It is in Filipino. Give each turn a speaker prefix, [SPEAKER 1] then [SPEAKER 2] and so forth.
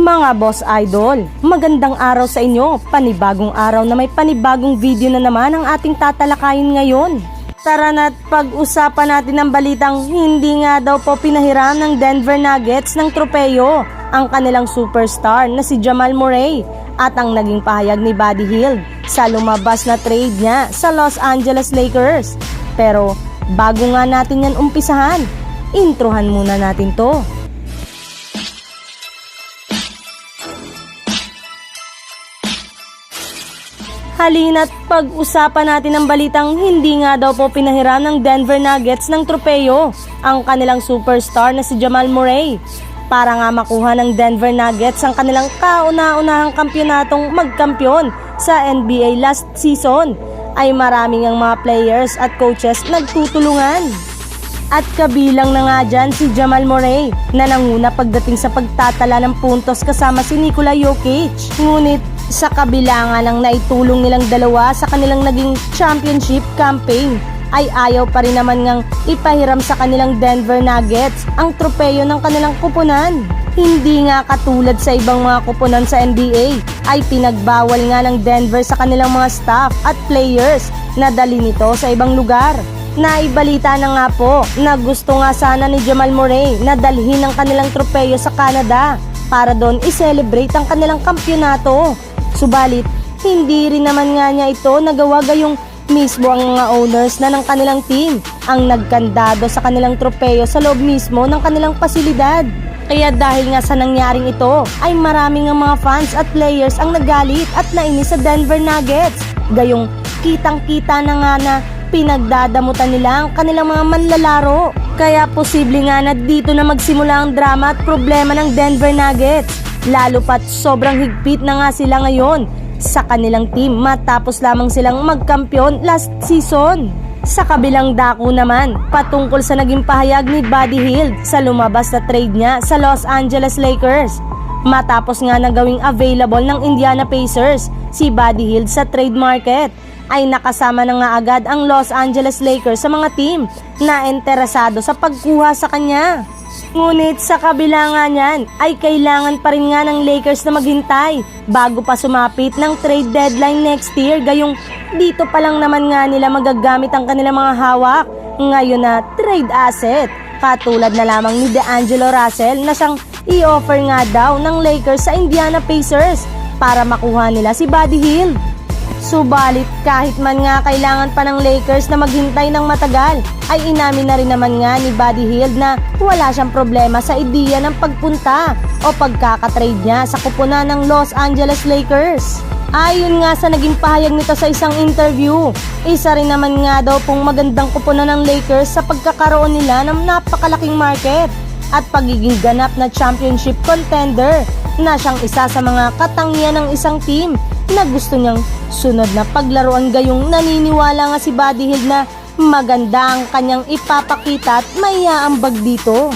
[SPEAKER 1] Mga boss idol, magandang araw sa inyo. Panibagong araw na may panibagong video na naman ang ating tatalakayin ngayon. Tara na't pag-usapan natin ang balitang hindi nga daw po pinahiram ng Denver Nuggets ng tropeyo ang kanilang superstar na si Jamal Murray at ang naging pahayag ni Buddy Hield sa lumabas na trade niya sa Los Angeles Lakers. Pero bago nga natin yan umpisahan, introhan muna natin to. Halina't pag-usapan natin ang balitang hindi nga daw po pinahiram ng Denver Nuggets ng tropeyo ang kanilang superstar na si Jamal Murray para nga makuha ng Denver Nuggets ang kanilang kauna-unahang kampyonatong magkampiyon sa NBA last season ay maraming ang mga players at coaches nagtutulungan. At kabilang na nga dyan si Jamal Murray na nanguna pagdating sa pagtatala ng puntos kasama si Nikola Jokic. Ngunit sa kabila nga ng naitulong nilang dalawa sa kanilang naging championship campaign ay ayaw pa rin naman ngang ipahiram sa kanilang Denver Nuggets ang tropeyo ng kanilang kupunan. Hindi nga katulad sa ibang mga kupunan sa NBA ay pinagbawal nga ng Denver sa kanilang mga staff at players na dali nito sa ibang lugar. Naibalita na nga po na gusto nga sana ni Jamal Murray na dalhin ang kanilang tropeyo sa Canada para doon i-celebrate ang kanilang kampyonato. Subalit, hindi rin naman nga niya ito nagawa gayong mismo ang mga owners na ng kanilang team ang nagkandado sa kanilang tropeyo sa loob mismo ng kanilang pasilidad. Kaya dahil nga sa nangyaring ito, ay maraming ang mga fans at players ang nagalit at nainis sa Denver Nuggets. Gayong kitang-kita na nga na pinagdadamutan nila ang kanilang mga manlalaro. Kaya posible nga na dito na magsimula ang drama at problema ng Denver Nuggets. Lalo pat sobrang higpit na nga sila ngayon sa kanilang team matapos lamang silang magkampiyon last season. Sa kabilang dako naman, patungkol sa naging pahayag ni Buddy Hield sa lumabas na trade niya sa Los Angeles Lakers. Matapos nga na gawing available ng Indiana Pacers si Buddy Hield sa trade market ay nakasama na nga agad ang Los Angeles Lakers sa mga team na interesado sa pagkuha sa kanya. Ngunit sa kabila nga niyan ay kailangan pa rin nga ng Lakers na maghintay bago pa sumapit ng trade deadline next year gayong dito pa lang naman nga nila magagamit ang kanilang mga hawak ngayon na trade asset katulad na lamang ni DeAngelo Russell na siyang i-offer nga daw ng Lakers sa Indiana Pacers para makuha nila si Buddy Hield. Subalit kahit man nga kailangan pa ng Lakers na maghintay ng matagal, ay inamin na rin naman nga ni Buddy Hield na wala siyang problema sa ideya ng pagpunta o pagkakatrade niya sa kupunan ng Los Angeles Lakers. Ayon nga sa naging pahayag nito sa isang interview, isa rin naman nga daw pong magandang kupunan ng Lakers sa pagkakaroon nila ng napakalaking market at pagiging ganap na championship contender na siyang isa sa mga katangian ng isang team na gusto niyang sunod na paglaruan gayong naniniwala nga si Buddy Hield na maganda ang kanyang ipapakita at maiaambag dito.